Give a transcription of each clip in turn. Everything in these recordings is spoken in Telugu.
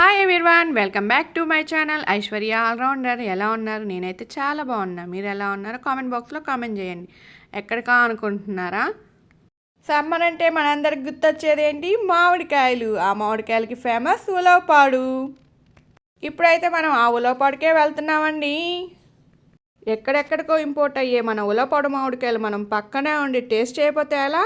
Hi everyone welcome back to my channel Aishwarya all rounder ఎలా ఉన్నారు? నేనైతే చాలా బాగున్నా. మీరు ఎలా ఉన్నారో? కామెంట్ బాక్స్లో కామెంట్ చేయండి. ఎక్కడికా అనుకుంటున్నారా? సమ్మర్ అంటే మనందరికి గుర్తొచ్చేది ఏంటి? మామిడికాయలు. ఆ మామిడికాయలకి ఫేమస్ ఉలవపాడు. ఇప్పుడైతే మనం ఆ ఉలవపాడుకే వెళ్తున్నామండి. ఎక్కడెక్కడికో ఇంపోర్ట్ అయ్యే మన ఉలవపాడు మామిడికాయలు మనం పక్కనే ఉండి టేస్ట్ చేయకపోతే ఎలా?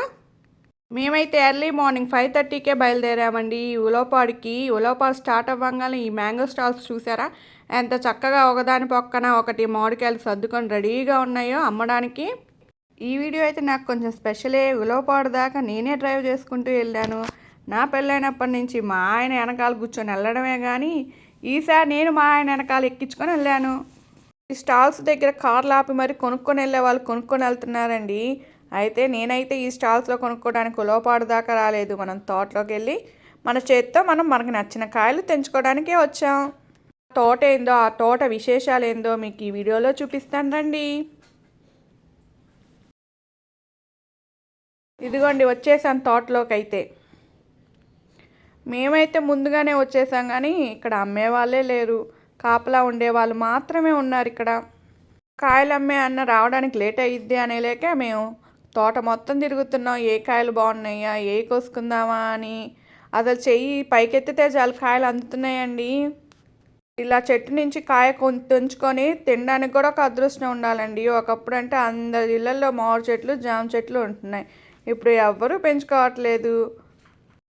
మేమైతే ఎర్లీ మార్నింగ్ ఫైవ్ థర్టీకే బయలుదేరామండి. ఈ ఉలోపాడికి ఉలోపాడు స్టార్ట్ అవ్వగానే ఈ మ్యాంగో స్టాల్స్ చూసారా? ఎంత చక్కగా ఒకదాని పక్కన ఒకటి మామిడికాయలు సర్దుకొని రెడీగా ఉన్నాయో అమ్మడానికి. ఈ వీడియో అయితే నాకు కొంచెం స్పెషలే. ఉలోపాడు దాకా నేనే డ్రైవ్ చేసుకుంటూ వెళ్ళాను. నా పెళ్ళైనప్పటి నుంచి మా ఆయన వెనకాల కూర్చొని వెళ్ళడమే కానీ ఈసారి నేను మా ఆయన వెనకాల ఎక్కించుకొని వెళ్ళాను. ఈ స్టాల్స్ దగ్గర కార్లు ఆపి మరి కొనుక్కొని వెళ్ళే వాళ్ళు కొనుక్కొని వెళ్తున్నారండి. అయితే నేనైతే ఈ స్టాల్స్లో కొనుక్కోవడానికి ఉలవపాడు దాకా రాలేదు. మనం తోటలోకి వెళ్ళి మన చేత్తో మనం మనకు నచ్చిన కాయలు తెంచుకోవడానికే వచ్చాం. తోట ఏందో ఆ తోట విశేషాలు ఏందో మీకు ఈ వీడియోలో చూపిస్తాను రండి. ఇదిగోండి వచ్చేసాం తోటలోకి అయితే మేమైతే ముందుగానే వచ్చేసాం కానీ ఇక్కడ అమ్మే వాళ్ళే లేరు. కాపలా ఉండేవాళ్ళు మాత్రమే ఉన్నారు ఇక్కడ. కాయలు అమ్మే అన్న రావడానికి లేట్ అయ్యిద్ది అనేలేక మేము తోట మొత్తం తిరుగుతున్నాం. ఏ కాయలు బాగున్నాయా? ఏ కోసుకుందామా అని. అసలు చెయ్యి పైకెత్తితే చాలు కాయలు అందుతున్నాయండి. ఇలా చెట్టు నుంచి కాయ తెంచుకొని తినడానికి కూడా ఒక అదృష్టం ఉండాలండి. ఒకప్పుడు అంటే అందరి ఇళ్ళల్లో మామిడి చెట్లు జామ చెట్లు ఉంటున్నాయి. ఇప్పుడు ఎవ్వరూ పెంచుకోవట్లేదు.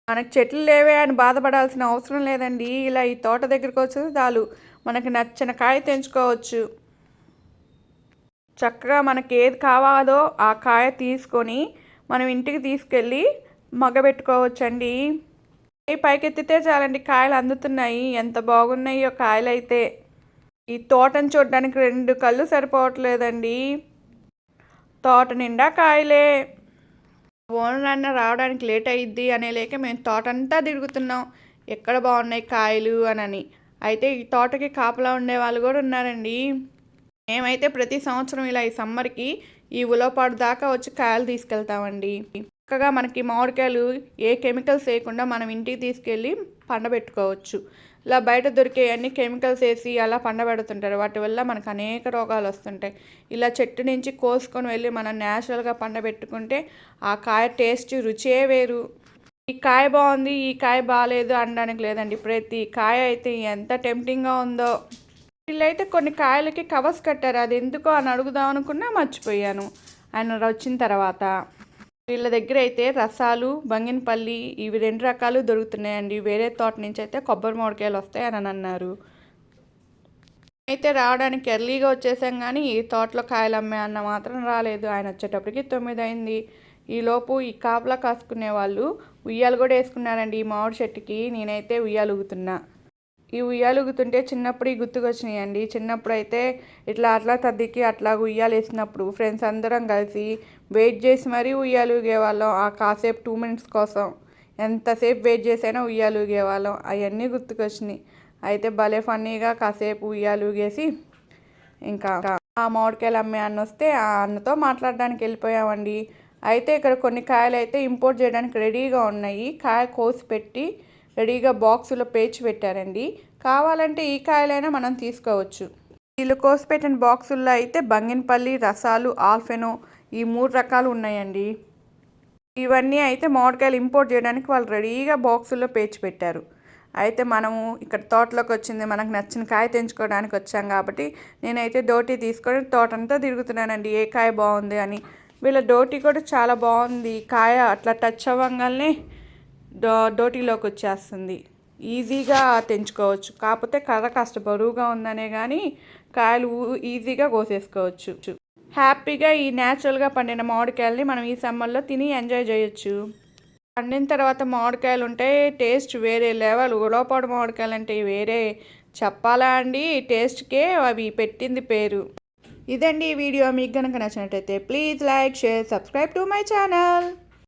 మనకు చెట్లు లేవే అని బాధపడాల్సిన అవసరం లేదండి. ఇలా ఈ తోట దగ్గరికి వచ్చేది చాలు. మనకి నచ్చిన కాయ తెంచుకోవచ్చు. చక్కగా మనకి ఏది కావాలో ఆ కాయ తీసుకొని మనం ఇంటికి తీసుకెళ్ళి మగబెట్టుకోవచ్చండి పైకెత్తితే చాలండి కాయలు అందుతున్నాయి. ఎంత బాగున్నాయో కాయలు అయితే ఈ తోటను చూడడానికి రెండు కళ్ళు సరిపోవట్లేదండి. తోట నిండా కాయలే. ఓనర్ అన్న రావడానికి లేట్ అయ్యిద్ది అనే లేక మేము తోట అంతా తిరుగుతున్నాం. ఎక్కడ బాగున్నాయి కాయలు అని అయితే ఈ తోటకి కాపలా ఉండే వాళ్ళు కూడా ఉన్నారండి. మేమైతే ప్రతి సంవత్సరం ఇలా ఈ సమ్మర్కి ఈ ఉలవపాడు దాకా వచ్చి కాయలు తీసుకెళ్తామండి. చక్కగా మనకి మామిడికాయలు ఏ కెమికల్స్ వేయకుండా మనం ఇంటికి తీసుకెళ్ళి పండబెట్టుకోవచ్చు. ఇలా బయట దొరికే అన్ని కెమికల్స్ వేసి అలా పండబెడుతుంటారు. వాటి వల్ల మనకు అనేక రోగాలు వస్తుంటాయి. ఇలా చెట్టు నుంచి కోసుకొని వెళ్ళి మనం న్యాచురల్గా పండబెట్టుకుంటే ఆ కాయ టేస్ట్ రుచే వేరు. ఈ కాయ బాగుంది ఈ కాయ బాగాలేదు అనడానికి లేదండి. ప్రతి కాయ అయితే ఎంత టెంప్టింగ్గా ఉందో. వీళ్ళైతే కొన్ని కాయలకి కవర్స్ కట్టారు. అది ఎందుకో అని అడుగుదాం అనుకున్నా మర్చిపోయాను. ఆయన వచ్చిన తర్వాత. వీళ్ళ దగ్గర అయితే రసాలు బంగినపల్లి ఇవి రెండు రకాలు దొరుకుతున్నాయండి. వేరే తోట నుంచి అయితే కొబ్బరి మామిడికాయలు వస్తాయి అని అన్నారు. అయితే రావడానికి ఎర్లీగా వచ్చేసాం కానీ ఈ తోటలో కాయలు అమ్మే అన్న మాత్రం రాలేదు. ఆయన వచ్చేటప్పటికి తొమ్మిది అయింది ఈలోపు ఈ కాపలా కాసుకునే వాళ్ళు ఉయ్యాలు కూడా వేసుకున్నారండి ఈ మామిడి చెట్టుకి. నేనైతే ఉయ్యాలు ఊగుతున్నా. ఈ ఉయ్యాలు ఊగుతుంటే చిన్నప్పుడు ఈ గుర్తుకొచ్చినాయండి చిన్నప్పుడు అయితే ఇట్లా అట్లా తద్దికి అట్లా ఉయ్యాలు వేసినప్పుడు ఫ్రెండ్స్ అందరం కలిసి వెయిట్ చేసి మరీ ఉయ్యాలు ఊగేవాళ్ళం ఆ కాసేపు టూ మినిట్స్ కోసం ఎంతసేపు వెయిట్ చేసైనా ఉయ్యాలు ఊగేవాళ్ళం అవన్నీ గుర్తుకొచ్చినాయి అయితే భలే ఫన్నీగా కాసేపు ఉయ్యాలు ఊగేసి ఇంకా ఆ మామిడికాయలు అమ్మే అన్న వస్తే ఆ అన్నతో మాట్లాడడానికి వెళ్ళిపోయామండి. అయితే ఇక్కడ కొన్ని కాయలు అయితే ఇంపోర్ట్ చేయడానికి రెడీగా ఉన్నాయి. కాయ కోసి పెట్టి రెడీగా బాక్సులో పేర్చి పెట్టారండి. కావాలంటే ఈ కాయలైనా మనం తీసుకోవచ్చు. వీళ్ళు కోసి పెట్టిన బాక్సుల్లో అయితే బంగినపల్లి రసాలు ఆల్ఫెనో ఈ మూడు రకాలు ఉన్నాయండి. ఇవన్నీ అయితే మామిడికాయలు ఇంపోర్ట్ చేయడానికి వాళ్ళు రెడీగా బాక్సుల్లో పేర్చి పెట్టారు. అయితే మనము ఇక్కడ తోటలోకి వచ్చింది మనకు నచ్చిన కాయ తెంచుకోవడానికి వచ్చాం కాబట్టి నేనైతే డోటీ తీసుకొని తోటంతా తిరుగుతున్నానండి. ఏ కాయ బాగుంది అని. వీళ్ళ డోటీ కూడా చాలా బాగుంది. కాయ అట్లా టచ్ అవ్వగానే డో డోటీలోకి వచ్చేస్తుంది ఈజీగా తెంచుకోవచ్చు. కాకపోతే కర్ర కాస్త బరువుగా ఉందనే కానీ కాయలు ఈజీగా కోసేసుకోవచ్చు. హ్యాపీగా ఈ న్యాచురల్గా పండిన మామిడికాయల్ని మనం ఈ సమ్మర్లో తిని ఎంజాయ్ చేయొచ్చు. పండిన తర్వాత మామిడికాయలు ఉంటే టేస్ట్ వేరే లెవెల్. ఉడవపాడు మామిడికాయలు అంటే వేరే. చెప్పాలా అండి? టేస్ట్కే అవి పెట్టింది పేరు. ఇదండి ఈ వీడియో. మీకు కనుక నచ్చినట్టయితే please like share subscribe to my channel.